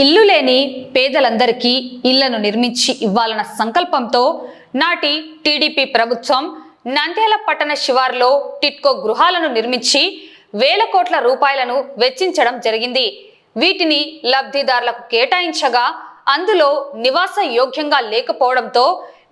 ఇల్లు లేని పేదలందరికీ ఇళ్ళను నిర్మించి ఇవ్వాలన్న సంకల్పంతో నాటి టీడీపీ ప్రభుత్వం నంద్యాల పట్టణ శివార్లో టిట్కో గృహాలను నిర్మించి వేల కోట్ల రూపాయలను వెచ్చించడం జరిగింది. వీటిని లబ్ధిదారులకు కేటాయించగా అందులో నివాస యోగ్యంగా లేకపోవడంతో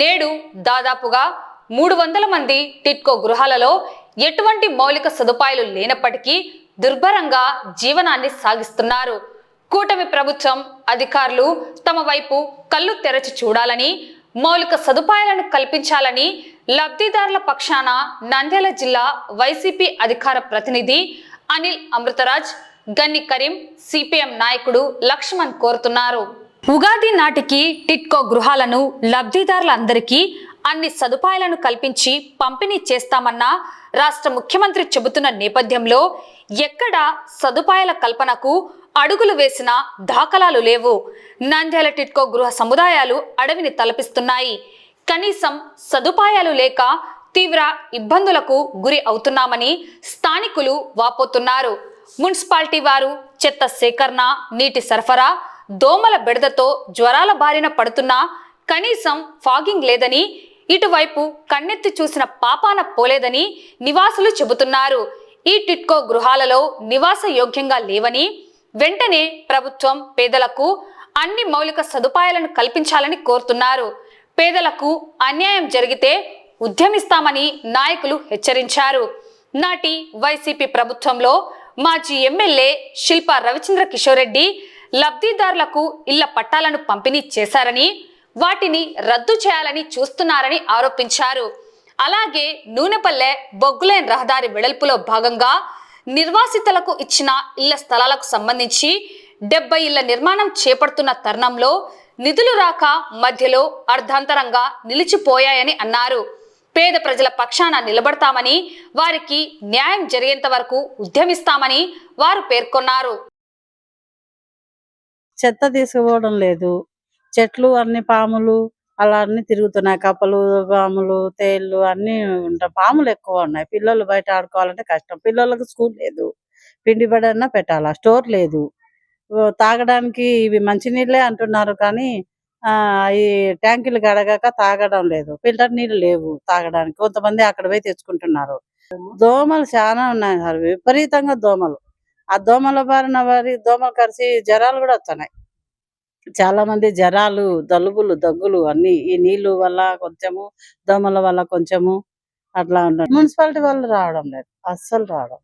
నేడు దాదాపుగా మూడు వందల మంది టిట్కో గృహాలలో ఎటువంటి మౌలిక సదుపాయాలు లేనప్పటికీ దుర్భరంగా జీవనాన్ని సాగిస్తున్నారు. కూటమి ప్రభుత్వం అధికారులు తమ వైపు కళ్ళు తెరచి చూడాలని మౌలిక సదుపాయాలను కల్పించాలని లబ్ధిదారుల పక్షాన నంద్యాల జిల్లా వైసీపీ అధికార ప్రతినిధి అనిల్ అమృతరాజ్ గన్ని కరీం సిపిఎం నాయకుడు లక్ష్మణ్ కోరుతున్నారు. ఉగాది నాటికి టిట్కో గృహాలను లబ్ధిదారులందరికీ అన్ని సదుపాయాలను కల్పించి పంపిణీ చేస్తామన్న రాష్ట్ర ముఖ్యమంత్రి చెబుతున్న నేపథ్యంలో ఎక్కడ సదుపాయాల కల్పనకు అడుగులు వేసిన దాఖలాలు లేవు. నంద్యాల టిట్కో గృహ సముదాయాలు అడవిని తలపిస్తున్నాయి. కనీసం సదుపాయాలు లేక తీవ్ర ఇబ్బందులకు గురి అవుతున్నామని స్థానికులు వాపోతున్నారు. మున్సిపాలిటీ వారు చెత్త సేకరణ నీటి సరఫరా దోమల బెడదతో జ్వరాల బారిన పడుతున్నా కనీసం ఫాగింగ్ లేదని ఇటువైపు కన్నెత్తి చూసిన పాపాన పోలేదని నివాసులు చెబుతున్నారు. ఈ టిట్కో గృహాలలో నివాస యోగ్యంగా లేవని వెంటనే ప్రభుత్వం పేదలకు అన్ని మౌలిక సదుపాయాలను కల్పించాలని కోరుతున్నారు. పేదలకు అన్యాయం జరిగితే ఉద్యమిస్తామని నాయకులు హెచ్చరించారు. నాటి వైసీపీ ప్రభుత్వంలో మాజీ ఎమ్మెల్యే శిల్పా రవిచంద్ర కిషోర్ రెడ్డి లబ్ధిదారులకు ఇళ్ళ పట్టాలను పంపిణీ చేశారని వాటిని రద్దు చేయాలని చూస్తున్నారని ఆరోపించారు. అలాగే నూనెపల్లె బొగ్గులైన రహదారి వెడల్పులో భాగంగా నిర్వాసితులకు ఇచ్చిన ఇళ్ళ స్థలాలకు సంబంధించి డెబ్బై ఇళ్ళ నిర్మాణం చేపడుతున్న తరుణంలో నిధులు రాక మధ్యలో అర్ధాంతరంగా నిలిచిపోయాయని అన్నారు. పేద ప్రజల పక్షాన నిలబడతామని వారికి న్యాయం జరిగేంత వరకు ఉద్యమిస్తామని వారు పేర్కొన్నారు. చెత్త తీసుకుపోవడం లేదు. చెట్లు అన్ని పాములు అలా అన్ని తిరుగుతున్నాయి. కప్పలు పాములు తేళ్ళు అన్ని ఉంటాయి. పాములు ఎక్కువ ఉన్నాయి. పిల్లలు బయట ఆడుకోవాలంటే కష్టం. పిల్లలకు స్కూల్ లేదు. పిండి పడన్నా పెట్టాలా? స్టోర్ లేదు. తాగడానికి ఇవి మంచినీళ్ళే అంటున్నారు కానీ ఆ ఈ ట్యాంకులు కడగాక తాగడం లేదు. ఫిల్టర్ నీళ్ళు లేవు తాగడానికి. కొంతమంది అక్కడ పోయి తెచ్చుకుంటున్నారు. దోమలు చాలా ఉన్నాయి సార్. విపరీతంగా దోమలు. ఆ దోమల బారిన వారి దోమలు కరిసి జ్వరాలు కూడా వస్తున్నాయి. చాలా మంది జ్వరాలు దలుబులు దగ్గులు అన్ని ఈ నీళ్ళు వల్ల కొంచెము దోమల వల్ల కొంచెము అట్లా ఉండదు మున్సిపాలిటీ వాళ్ళు రావడం లేదు అస్సలు రావడం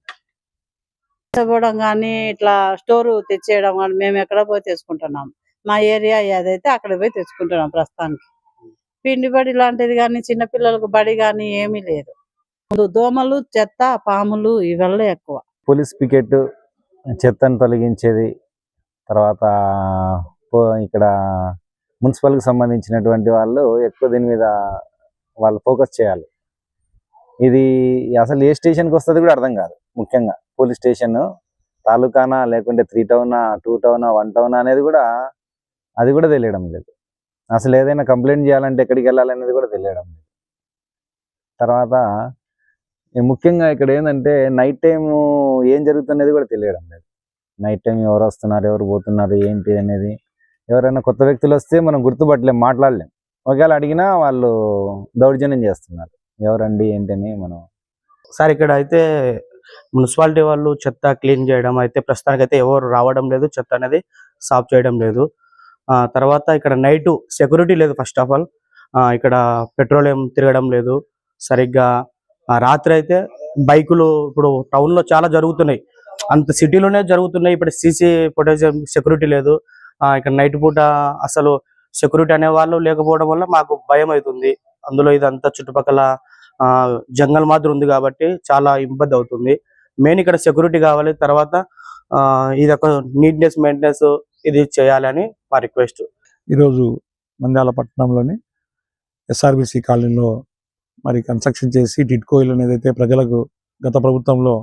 పోవడం కానీ ఇట్లా స్టోర్ తెచ్చేయడం కానీ మేము ఎక్కడ పోయి తెచ్చుకుంటున్నాం? మా ఏరియా ఏదైతే అక్కడ పోయి తెచ్చుకుంటున్నాం ప్రస్తుతానికి. పిండి బడి లాంటిది కానీ చిన్న పిల్లలకు బడి కానీ ఏమీ లేదు. ముందు దోమలు చెత్త పాములు ఇవల్ల ఎక్కువ. పోలీస్ పికెట్ చెత్తను తొలగించేది తర్వాత ఇక్కడ మున్సిపల్కి సంబంధించినటువంటి వాళ్ళు ఎక్కువ దీని మీద వాళ్ళు ఫోకస్ చేయాలి. ఇది అసలు ఏ స్టేషన్కి వస్తుంది కూడా అర్థం కాదు ముఖ్యంగా పోలీస్ స్టేషన్ తాలూకానా లేకుంటే త్రీ టౌనా టూ టౌనా వన్ టౌనా అనేది కూడా అది కూడా తెలియడం లేదు. అసలు ఏదైనా కంప్లైంట్ చేయాలంటే ఎక్కడికి వెళ్ళాలనేది కూడా తెలియడం లేదు. తర్వాత ముఖ్యంగా ఇక్కడ ఏంటంటే నైట్ టైం ఏం జరుగుతున్నది కూడా తెలియడం లేదు. నైట్ టైం ఎవరు వస్తున్నారు ఎవరు పోతున్నారు ఏంటి అనేది ఎవరైనా కొత్త వ్యక్తులు వస్తే మనం గుర్తుపట్టలేం మాట్లాడలేం. ఒకవేళ అడిగినా వాళ్ళు దౌర్జన్యం చేస్తున్నారు. ఎవరండి ఏంటని మనం సార్ ఇక్కడ అయితే మున్సిపాలిటీ వాళ్ళు చెత్త క్లీన్ చేయడం అయితే ప్రస్తుతానికి అయితే ఎవరు రావడం లేదు. చెత్త అనేది సాఫ్ చేయడం లేదు. ఆ తర్వాత ఇక్కడ నైట్ సెక్యూరిటీ లేదు ఫస్ట్ ఆఫ్ ఆల్. ఇక్కడ పెట్రోలియం తిరగడం లేదు. సరిగ్గా ఆ, రాత్రి అయితే బైకులు ఇప్పుడు టౌన్లో చాలా జరుగుతున్నాయి. అంత సిటీలోనే జరుగుతున్నాయి. ఇప్పుడు సీసీ ఫుటేజ్ సెక్యూరిటీ లేదు. ఇక్కడ నైట్ పూట అసలు సెక్యూరిటీ అనే వాళ్ళు లేకపోవడం వల్ల మాకు భయం అవుతుంది అందులో ఇదంతా చుట్టుపక్కల ఆ జంగల్ మాదిరి ఉంది కాబట్టి చాలా ఇబ్బంది అవుతుంది. మెయిన్ ఇక్కడ సెక్యూరిటీ కావాలి తర్వాత ఆ ఇది ఒక నీట్నెస్ మెయింటెనెన్స్ ఇది చేయాలని మా రిక్వెస్ట్. ఈరోజు మందాల పట్టణంలోని ఎస్ఆర్బిసి కాలనీలో మరి కన్స్ట్రక్షన్ చేసి టిడ్కో అనేది అనేది ప్రజలకు గత ప్రభుత్వంలో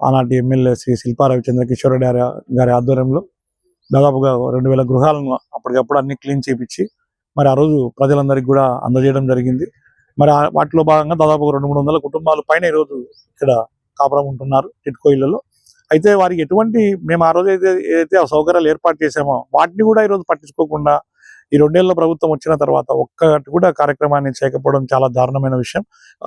ఆనాటి ఎమ్మెల్యే శ్రీ శిల్పా రవిచంద్ర కిషోర్ గారి- గారి ఆధ్వర్యంలో దాదాపుగా రెండు వేల గృహాలను అప్పటికప్పుడు అన్ని క్లీన్ చేయించి మరి ఆ రోజు ప్రజలందరికీ కూడా అందజేయడం జరిగింది. మరి వాటిలో భాగంగా దాదాపు రెండు మూడు వందల కుటుంబాలు పైన ఈరోజు ఇక్కడ కాపురం ఉంటున్నారు టిడ్కో ఇళ్ళలో. అయితే వారికి ఎటువంటి మేము ఆ రోజు అయితే ఏదైతే సౌకర్యాలు ఏర్పాటు చేసామో వాటిని కూడా ఈరోజు పట్టించుకోకుండా ఈ రెండేళ్ళ ప్రభుత్వం వచ్చిన తర్వాత ఒక్కటి కూడా కార్యక్రమాన్ని చేయకపోవడం చాలా దారుణమైన విషయం.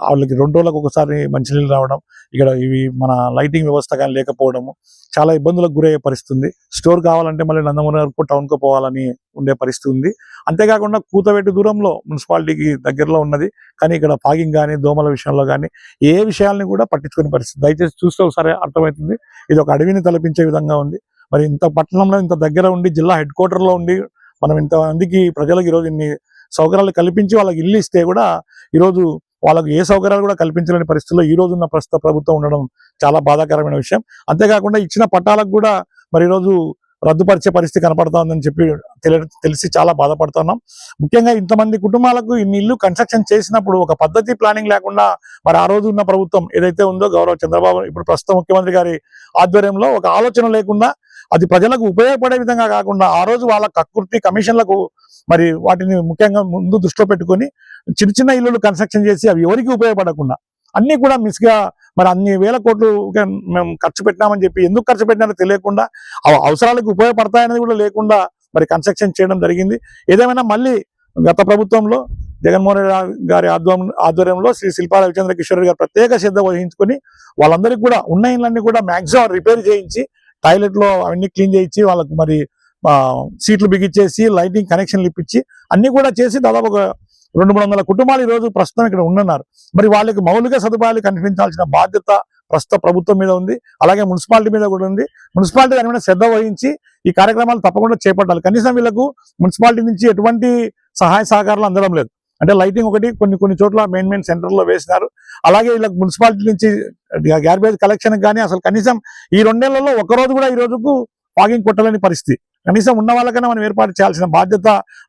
వాళ్ళకి రెండు రోజులకు ఒకసారి మంచినీళ్ళు రావడం ఇక్కడ ఇవి మన లైటింగ్ వ్యవస్థ కానీ లేకపోవడము చాలా ఇబ్బందులకు గురయ్యే పరిస్థితి ఉంది స్టోర్ కావాలంటే మళ్ళీ నందమూరి వరకు టౌన్కు పోవాలని ఉండే పరిస్థితి ఉంది. అంతేకాకుండా కూతవేటి దూరంలో మున్సిపాలిటీకి దగ్గరలో ఉన్నది. కానీ ఇక్కడ ఫాగింగ్ కానీ దోమల విషయంలో కానీ ఏ విషయాల్ని కూడా పట్టించుకునే పరిస్థితి. దయచేసి చూస్తే ఒకసారి అర్థమవుతుంది. ఇది ఒక అడవిని తలపించే విధంగా ఉంది. మరి ఇంత పట్టణంలో ఇంత దగ్గర ఉండి జిల్లా హెడ్ క్వార్టర్లో ఉండి మనం ఇంతమందికి ప్రజలకు ఈరోజు ఇన్ని సౌకర్యాలు కల్పించి వాళ్ళకి ఇల్లు ఇస్తే కూడా ఈరోజు వాళ్ళకు ఏ సౌకర్యాలు కూడా కల్పించలేని పరిస్థితుల్లో ఈ రోజు ఉన్న ప్రస్తుత ప్రభుత్వం ఉండడం చాలా బాధాకరమైన విషయం. అంతేకాకుండా ఇచ్చిన పట్టాలకు కూడా మరి ఈరోజు రద్దుపరిచే పరిస్థితి కనపడతా ఉందని చెప్పి తెలిసి చాలా బాధపడుతున్నాం. ముఖ్యంగా ఇంతమంది కుటుంబాలకు ఇన్ని ఇల్లు కన్స్ట్రక్షన్ చేసినప్పుడు ఒక పద్ధతి ప్లానింగ్ లేకుండా మరి ఆ రోజు ఉన్న ప్రభుత్వం ఏదైతే ఉందో గౌరవ చంద్రబాబు ఇప్పుడు ప్రస్తుత ముఖ్యమంత్రి గారి ఆధ్వర్యంలో ఒక ఆలోచన లేకుండా అది ప్రజలకు ఉపయోగపడే విధంగా కాకుండా ఆ రోజు వాళ్ళ కక్కుర్తి కమిషన్లకు మరి వాటిని ముఖ్యంగా ముందు దృష్టిలో పెట్టుకొని చిన్న చిన్న ఇల్లులు కన్స్ట్రక్షన్ చేసి అవి ఎవరికి ఉపయోగపడకుండా అన్నీ కూడా మిస్గా మరి అన్ని వేల కోట్లు మేము ఖర్చు పెట్టినామని చెప్పి ఎందుకు ఖర్చు పెట్టినారో తెలియకుండా అవసరాలకు ఉపయోగపడతాయనేది కూడా లేకుండా మరి కన్స్ట్రక్షన్ చేయడం జరిగింది. ఏదేమైనా మళ్ళీ గత ప్రభుత్వంలో జగన్మోహన్ రెడ్డి గారి ఆధ్వర్యం ఆధ్వర్యంలో శ్రీ శిల్పా రవిచంద్ర కిషోర్ గారు ప్రత్యేక శ్రద్ధ వహించుకొని వాళ్ళందరికీ కూడా ఉన్న ఇళ్ళన్ని కూడా మ్యాక్సిమం రిపేర్ చేయించి టాయిలెట్లో అవన్నీ క్లీన్ చేయించి వాళ్ళకు మరి సీట్లు బిగించేసి లైటింగ్ కనెక్షన్లు ఇప్పించి అన్ని కూడా చేసి దాదాపు ఒక రెండు మూడు వందల కుటుంబాలు ఈ రోజు ప్రస్తుతం ఇక్కడ ఉన్నారు మరి వాళ్ళకి మౌలిక సదుపాయాలు కనిపించాల్సిన బాధ్యత ప్రస్తుత ప్రభుత్వం మీద ఉంది. అలాగే మున్సిపాలిటీ మీద కూడా ఉంది. మున్సిపాలిటీ దాని మీద శ్రద్ధ వహించి ఈ కార్యక్రమాలు తప్పకుండా చేపట్టాలి. కనీసం వీళ్ళకు మున్సిపాలిటీ నుంచి ఎటువంటి సహాయ సహకారాలు అందడం లేదు. అంటే లైటింగ్ ఒకటి కొన్ని కొన్ని చోట్ల మెయిన్ మెయిన్ సెంటర్లో వేసినారు. అలాగే ఇలా మున్సిపాలిటీ నుంచి గార్బేజ్ కలెక్షన్ కానీ అసలు కనీసం ఈ రెండేళ్ళలో ఒక రోజు కూడా ఈ రోజుకు ఫాగింగ్ కొట్టలేని పరిస్థితి. కనీసం ఉన్న వాళ్ళకైనా మనం ఏర్పాటు చేయాల్సిన బాధ్యత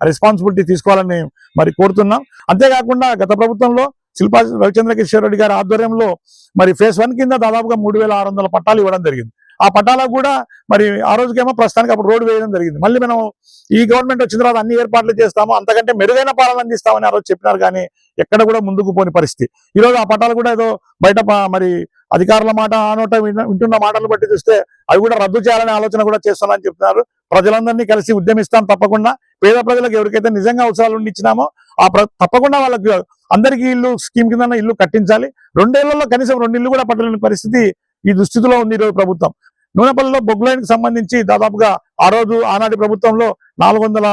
రెస్పాన్సిబిలిటీ తీసుకోవాలని మరి కోరుతున్నాం. అంతేకాకుండా గత ప్రభుత్వంలో శిల్పా రవిచంద్ర కిషోర్ రెడ్డి గారి ఆధ్వర్యంలో మరి ఫేజ్ వన్ కింద దాదాపుగా మూడు వేల ఆరు వందల పట్టాలు ఇవ్వడం జరిగింది. ఆ పట్టాలకు కూడా మరి ఆ రోజుకేమో ప్రస్తుతానికి అప్పుడు రోడ్డు వేయడం జరిగింది. మళ్ళీ మనం ఈ గవర్నమెంట్ వచ్చిన తర్వాత అన్ని ఏర్పాట్లు చేస్తాము అంతకంటే మెరుగైన పాలన అందిస్తామని ఆ రోజు చెప్పినారు కానీ ఎక్కడ కూడా ముందుకు పోని పరిస్థితి. ఈ రోజు ఆ పట్టాలు కూడా ఏదో బయట మరి అధికారుల మాట ఆ నోట వింటున్న మాటలు బట్టి చూస్తే అవి కూడా రద్దు చేయాలనే ఆలోచన కూడా చేస్తున్నారని చెప్తున్నారు. ప్రజలందరినీ కలిసి ఉద్యమిస్తాం తప్పకుండా. పేద ప్రజలకు ఎవరికైతే నిజంగా అవసరాలు ఇచ్చినామో ఆ ప్ర- తప్పకుండా వాళ్ళకి అందరికీ ఇల్లు స్కీమ్ కింద ఇల్లు కట్టించాలి. రెండేళ్ళలో కనీసం రెండు ఇల్లు కూడా పట్టలేని పరిస్థితి ఈ దుస్థితిలో ఉంది ఈరోజు ప్రభుత్వం. నూనెపల్లిలో బొగ్గులైన్కి సంబంధించి దాదాపుగా ఆ రోజు ఆనాటి ప్రభుత్వంలో నాలుగు వందల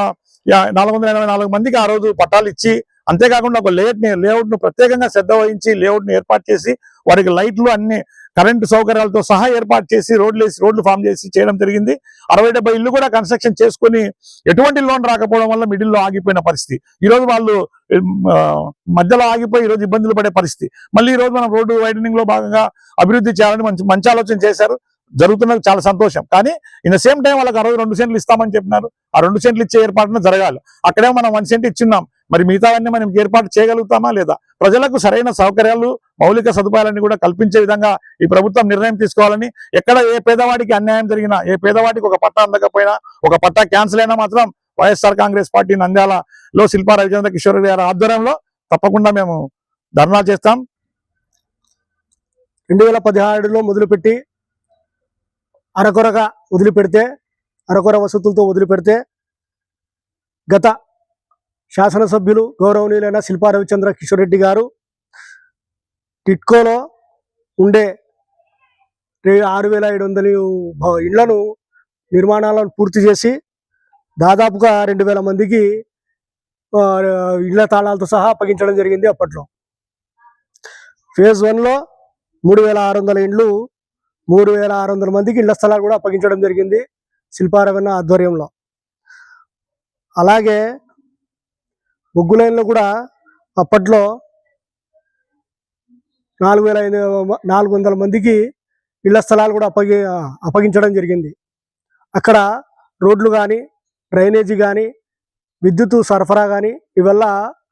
నాలుగు వందల ఎనభై నాలుగు మందికి ఆ రోజు పట్టాలు ఇచ్చి అంతేకాకుండా ఒక లేఅవుట్ని లేఅవుట్ను ప్రత్యేకంగా శ్రద్ధ వహించి లేఅవుట్ని ఏర్పాటు చేసి వారికి లైట్లు అన్ని కరెంటు సౌకర్యాలతో సహా ఏర్పాటు చేసి రోడ్లు వేసి రోడ్లు ఫామ్ చేసి చేయడం జరిగింది. అరవై డెబ్బై ఇల్లు కూడా కన్స్ట్రక్షన్ చేసుకొని ఎటువంటి లోన్ రాకపోవడం వల్ల మిడిల్లో ఆగిపోయిన పరిస్థితి. ఈ రోజు వాళ్ళు మధ్యలో ఆగిపోయి ఈరోజు రోజు ఇబ్బందులు పడే పరిస్థితి. మళ్ళీ ఈ రోజు మనం రోడ్డు వైడనింగ్లో భాగంగా అభివృద్ధి చేయాలని మంచి మంచి ఆలోచన చేశారు. జరుగుతున్నది చాలా సంతోషం. కానీ ఇన్ ద సేమ్ టైం వాళ్ళకి ఆ రోజు రెండు సెంట్లు ఇస్తామని చెప్పినారు. ఆ రెండు సెంట్లు ఇచ్చే ఏర్పాటును జరగాలి. అక్కడే మనం వన్ సెంట్ ఇచ్చున్నాం మరి మిగతావన్నీ మనం ఏర్పాటు చేయగలుగుతామా లేదా? ప్రజలకు సరైన సౌకర్యాలు మౌలిక సదుపాయాలన్నీ కూడా కల్పించే విధంగా ఈ ప్రభుత్వం నిర్ణయం తీసుకోవాలని ఎక్కడ ఏ పేదవాడికి అన్యాయం జరిగినా ఏ పేదవాడికి ఒక పట్టా అందకపోయినా ఒక పట్టా క్యాన్సిల్ అయినా మాత్రం వైఎస్ఆర్ కాంగ్రెస్ పార్టీ నంద్యాలలో శిల్పా రవిచంద్ర కిషోర్ గారి ఆధ్వర్యంలో తప్పకుండా మేము ధర్నా చేస్తాం. రెండు వేల పదిహేడులో మొదలుపెట్టి అరకొరగా వదిలిపెడితే అరకొర వసతులతో వదిలిపెడితే గత శాసనసభ్యులు గౌరవనీయులైన శిల్పా రవిచంద్ర కిషోర్ రెడ్డి గారు టిట్కోలో ఉండే ఆరు వేల ఏడు వందల భ- ఇళ్ళను నిర్మాణాలను పూర్తి చేసి దాదాపుగా రెండు వేల మందికి ఇళ్ళ తాళాలతో సహా అప్పగించడం జరిగింది అప్పట్లో. ఫేజ్ వన్లో మూడు వేల ఆరు వందల ఇండ్లు మూడు వేల ఆరు వందల మందికి ఇళ్ళ స్థలాలు కూడా అప్పగించడం జరిగింది శిల్పారవణ ఆధ్వర్యంలో. అలాగే బొగ్గు లైన్లో కూడా అప్పట్లో నాలుగు వేల ఐదు నాలుగు వందల మందికి ఇళ్ళ స్థలాలు కూడా అప్పగి అప్పగించడం జరిగింది. అక్కడ రోడ్లు కానీ డ్రైనేజీ కానీ విద్యుత్ సరఫరా కానీ ఇవల్ల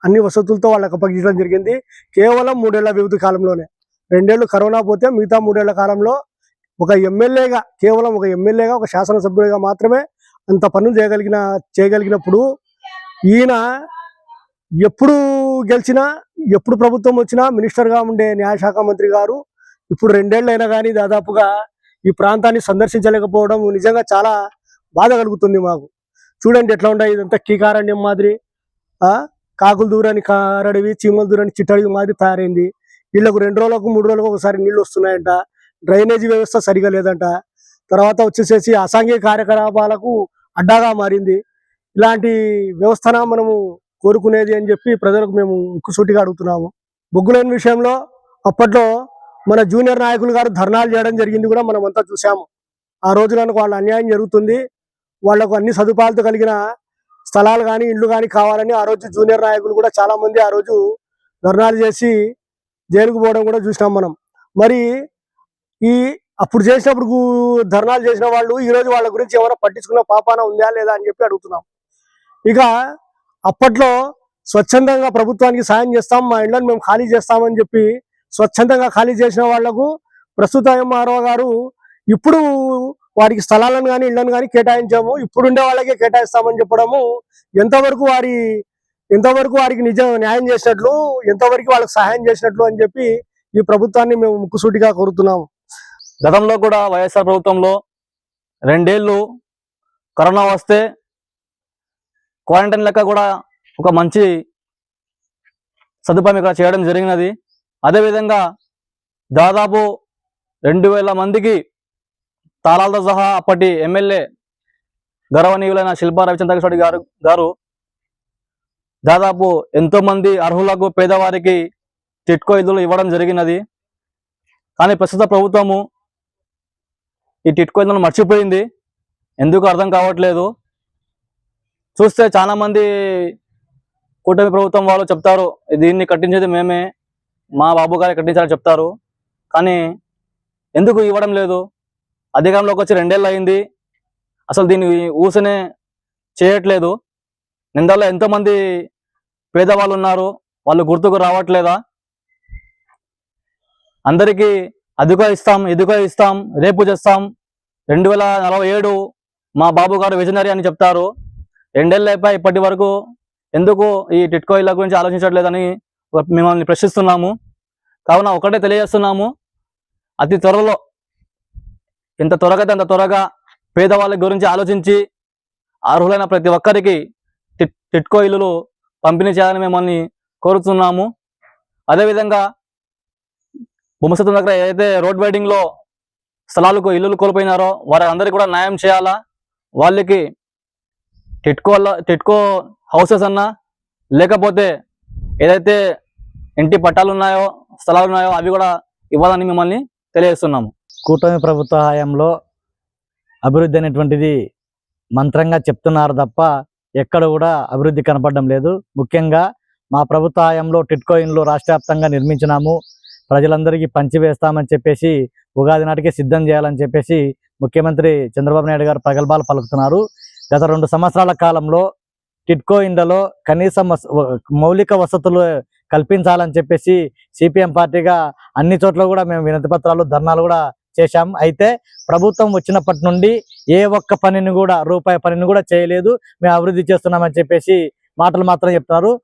అన్ని వసతులతో వాళ్ళకి అప్పగించడం జరిగింది. కేవలం మూడేళ్ళ వ్యవధి కాలంలోనే. రెండేళ్ళు కరోనా పోతే మిగతా మూడేళ్ళ కాలంలో ఒక ఎమ్మెల్యేగా కేవలం ఒక ఎమ్మెల్యేగా ఒక శాసనసభ్యుడిగా మాత్రమే అంత పనులు చేయగలిగిన చేయగలిగినప్పుడు ఈయన ఎప్పుడు గెలిచినా ఎప్పుడు ప్రభుత్వం వచ్చినా మినిస్టర్గా ఉండే న్యాయశాఖ మంత్రి గారు ఇప్పుడు రెండేళ్ళైనా అయినా కానీ దాదాపుగా ఈ ప్రాంతాన్ని సందర్శించలేకపోవడం నిజంగా చాలా బాధ కలుగుతుంది మాకు. చూడండి ఎట్లా ఉన్నాయి ఇదంతా కీకారణ్యం మాదిరి. ఆ? కాకులు దూరాన్ని కారడివి చీమల దూరాన్ని చిట్టడివి మాదిరి తయారైంది. వీళ్ళకు రెండు రోజులకు మూడు రోజులకు ఒకసారి నీళ్ళు వస్తున్నాయంట. డ్రైనేజీ వ్యవస్థ సరిగా లేదంట. తర్వాత వచ్చేసేసి అసాంఘిక కార్యకలాపాలకు అడ్డాగా మారింది. ఇలాంటి వ్యవస్థన మనము కోరుకునేది అని చెప్పి ప్రజలకు మేము ముక్కుసూటిగా అడుగుతున్నాము. బొగ్గులేని విషయంలో అప్పట్లో మన జూనియర్ నాయకులు గారు ధర్నాలు చేయడం జరిగింది కూడా మనం అంతా చూసాము ఆ రోజులకు వాళ్ళ అన్యాయం జరుగుతుంది. వాళ్ళకు అన్ని సదుపాయాలతో కలిగిన స్థలాలు కానీ ఇండ్లు కానీ కావాలని ఆ రోజు జూనియర్ నాయకులు కూడా చాలా మంది ఆ రోజు ధర్నాలు చేసి జైలుకు పోవడం కూడా చూసినాం మనం. మరి ఈ అప్పుడు చేసినప్పుడు ధర్నాలు చేసిన వాళ్ళు ఈ రోజు వాళ్ళ గురించి ఎవరో పట్టించుకున్న పాపాన ఉందా లేదా అని చెప్పి అడుగుతున్నాం. ఇక అప్పట్లో స్వచ్ఛందంగా ప్రభుత్వానికి సాయం చేస్తాం మా ఇండ్లను మేము ఖాళీ చేస్తామని చెప్పి స్వచ్ఛందంగా ఖాళీ చేసిన వాళ్ళకు ప్రస్తుత ఎంఆర్ఓ గారు ఇప్పుడు వారికి స్థలాలను కానీ ఇళ్ళను కానీ కేటాయించాము. ఇప్పుడుండే వాళ్ళకే కేటాయిస్తామని చెప్పడము ఎంతవరకు వారి ఎంతవరకు వారికి నిజం న్యాయం చేసినట్లు ఎంతవరకు వాళ్ళకి సహాయం చేసినట్లు అని చెప్పి ఈ ప్రభుత్వాన్ని మేము ముక్కుసూటిగా కోరుతున్నాము. గతంలో కూడా వైఎస్ఆర్ ప్రభుత్వంలో రెండేళ్ళు కరోనా వస్తే క్వారంటైన్ లెక్క కూడా ఒక మంచి సదుపాయం ఇక్కడ చేయడం జరిగినది. అదేవిధంగా దాదాపు రెండు వేల మందికి తాళాలతో సహా అప్పటి ఎమ్మెల్యే గౌరవనీయులైన శిల్పా రవిచంద్రకిషోరి గారు గారు దాదాపు ఎంతో మంది అర్హులకు పేదవారికి చిట్కో ఇదులు ఇవ్వడం జరిగినది. కానీ ప్రస్తుత ప్రభుత్వము ఈ టిట్కో ఇళ్ళను మర్చిపోయింది. ఎందుకు అర్థం కావట్లేదు. చూస్తే చాలామంది కూటమి ప్రభుత్వం వాళ్ళు చెప్తారు దీన్ని కట్టించేది మేమే మా బాబు గారే కట్టించాలని చెప్తారు. కానీ ఎందుకు ఇవ్వడం లేదు? అధికారంలోకి వచ్చి రెండేళ్ళు అయింది. అసలు దీన్ని ఊసనే చేయట్లేదు. నిందల్లో ఎంతోమంది పేదవాళ్ళు ఉన్నారు. వాళ్ళు గుర్తుకు రావట్లేదా? అందరికీ అదిగో ఇస్తాం ఇదిగో ఇస్తాం రేపు చేస్తాం. రెండు వేల నలభై ఏడు మా బాబు గారు విజనరీ అని చెప్తారు. రెండేళ్ళు అయిపోయి ఇప్పటి వరకు ఎందుకు ఈ టిట్కో ఇళ్ళ గురించి ఆలోచించట్లేదని మిమ్మల్ని ప్రశ్నిస్తున్నాము. కావున ఒకటే తెలియజేస్తున్నాము. అతి త్వరలో ఎంత త్వరగా అంత త్వరగా పేదవాళ్ళ గురించి ఆలోచించి అర్హులైన ప్రతి ఒక్కరికి టిట్కో ఇల్లులు పంపిణీ చేయాలని మిమ్మల్ని కోరుతున్నాము. అదేవిధంగా భూమసత్వం దగ్గర ఏదైతే రోడ్ వైడింగ్లో స్థలాలకు ఇల్లులు కోల్పోయినారో వారందరికీ కూడా న్యాయం చేయాలా? వాళ్ళకి టిట్కో టిట్కో హౌసెస్ అన్నా లేకపోతే ఏదైతే ఇంటి పట్టాలు ఉన్నాయో స్థలాలు ఉన్నాయో అవి కూడా ఇవ్వాలని మిమ్మల్ని తెలియజేస్తున్నాము. కూటమి ప్రభుత్వ హయాంలో అభివృద్ధి అనేటువంటిది మంత్రంగా చెప్తున్నారు తప్ప ఎక్కడ కూడా అభివృద్ధి కనపడడం లేదు. ముఖ్యంగా మా ప్రభుత్వ హయాంలో టిట్కో ఇన్లు రాష్ట్ర వ్యాప్తంగా నిర్మించినాము. ప్రజలందరికీ పంచివేస్తామని చెప్పేసి ఉగాది నాటికి సిద్ధం చేయాలని చెప్పేసి ముఖ్యమంత్రి చంద్రబాబు నాయుడు గారు ప్రగల్భాలు పలుకుతున్నారు. గత రెండు సంవత్సరాల కాలంలో టిట్కో ఇండ్లలో కనీసం వస- మౌలిక వసతులు కల్పించాలని చెప్పేసి సిపిఎం పార్టీగా అన్ని చోట్ల కూడా మేము వినతి పత్రాలు ధర్నాలు కూడా చేశాం. అయితే ప్రభుత్వం వచ్చినప్పటి నుండి ఏ ఒక్క పనిని కూడా రూపాయి పనిని కూడా చేయలేదు. మేము అభివృద్ధి చేస్తున్నామని చెప్పేసి మాటలు మాత్రం చెప్తున్నారు.